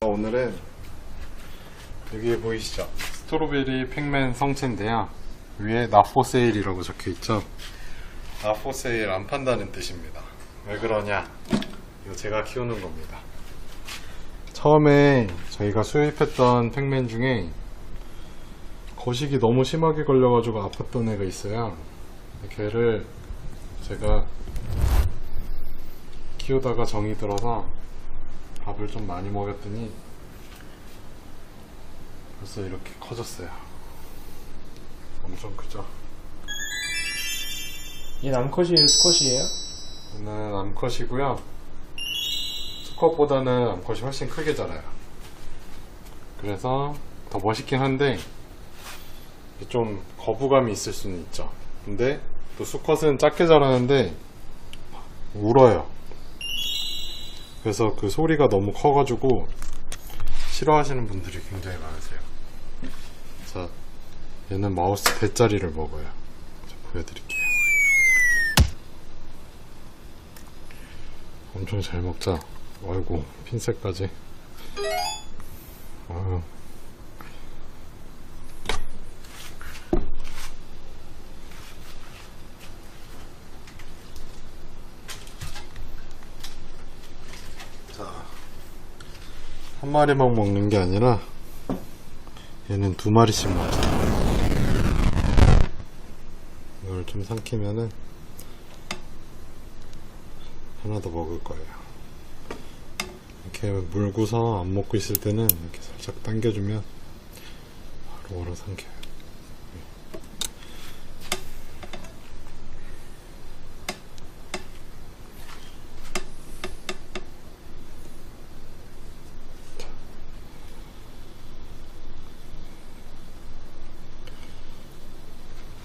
오늘은 여기 보이시죠? 스트로베리 팩맨 성체인데요. 위에 나포세일이라고 적혀 있죠. 나포세일 안 판다는 뜻입니다. 왜 그러냐? 이거 제가 키우는 겁니다. 처음에 저희가 수입했던 팩맨 중에 거식이 너무 심하게 걸려가지고 아팠던 애가 있어요. 걔를 제가 키우다가 정이 들어서 밥을 좀 많이 먹였더니 벌써 이렇게 커졌어요. 엄청 크죠? 얘 남컷이에요, 수컷이에요? 얘는 암컷이고요. 수컷보다는 암컷이 훨씬 크게 자라요. 그래서 더 멋있긴 한데 좀 거부감이 있을 수는 있죠. 근데 또 수컷은 작게 자라는데 울어요. 그래서 그 소리가 너무 커가지고 싫어하시는 분들이 굉장히 많으세요. 자, 얘는 마우스 대짜리를 먹어요. 자, 보여드릴게요. 엄청 잘 먹자. 아이고, 핀셋까지. 아유. 자, 한 마리만 먹는 게 아니라 얘는 두 마리씩 먹어요. 이걸 좀 삼키면은 하나 더 먹을 거예요. 이렇게 물고서 안 먹고 있을 때는 이렇게 살짝 당겨주면 바로 바로 삼켜요.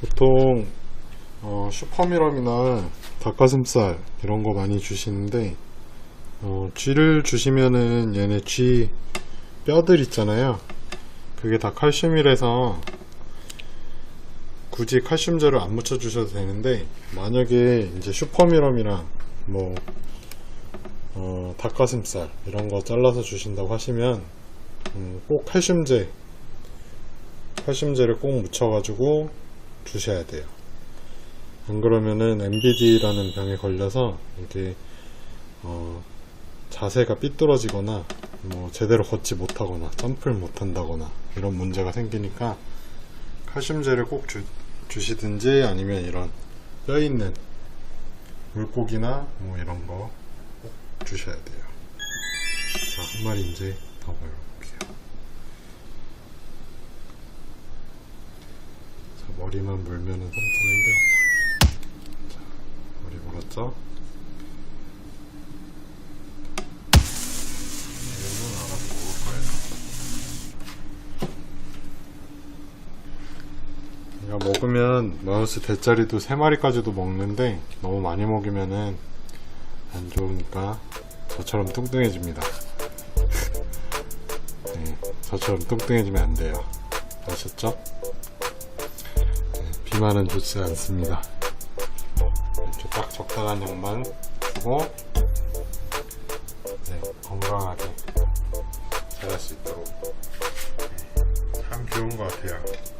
보통 어, 슈퍼미럼이나 닭가슴살 이런 거 많이 주시는데 어, 쥐를 주시면은 얘네 쥐 뼈들 있잖아요. 그게 다 칼슘이라서 굳이 칼슘제를 안 묻혀 주셔도 되는데 만약에 이제 슈퍼미럼이랑 뭐 어, 닭가슴살 이런 거 잘라서 주신다고 하시면 음, 꼭 칼슘제 칼슘제를 꼭 묻혀 가지고 주셔야 돼요 안 그러면은 MBD라는 병에 걸려서 이게 어, 자세가 삐뚤어지거나 뭐 제대로 걷지 못하거나 점프를 못한다거나 이런 문제가 생기니까 칼슘제를 꼭 주, 주시든지 아니면 이런 뼈 있는 물고기나 뭐 이런 거 꼭 주셔야 돼요. 자, 한 마리 이제 더 먹어볼게요. 자, 머리만 물면은 삼키는데 자, 머리 물었죠? 먹으면 마우스 대짜리도 3마리까지도 먹는데 너무 많이 먹으면은 안 좋으니까 저처럼 뚱뚱해집니다. 네, 저처럼 뚱뚱해지면 안 돼요. 아셨죠? 네, 비만은 좋지 않습니다. 이렇게 딱 적당한 양만 주고 네, 건강하게 자랄 수 있도록 네, 참 좋은 것 같아요.